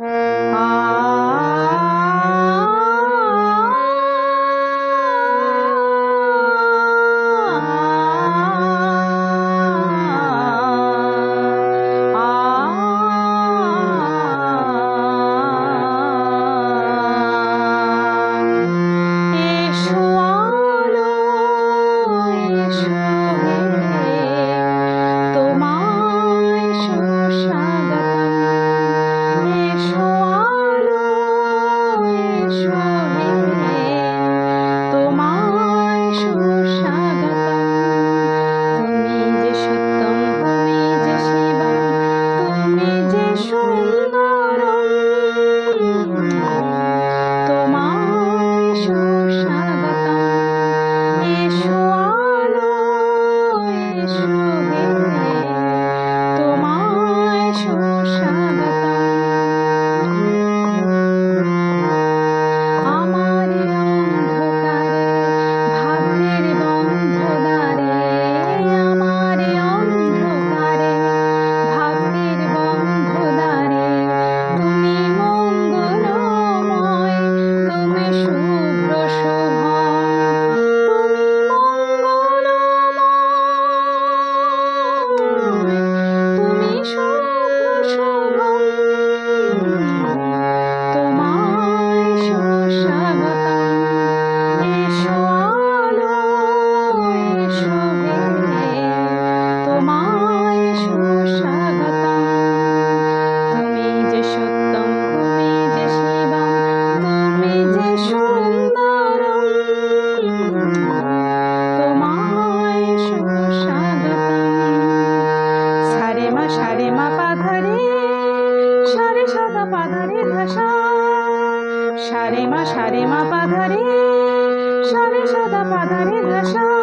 Mm-hmm. Amen. মা পাধারে ভাষা। সারে মা সারে মা পাধারে সারে সাদা পাধারে ভাষা।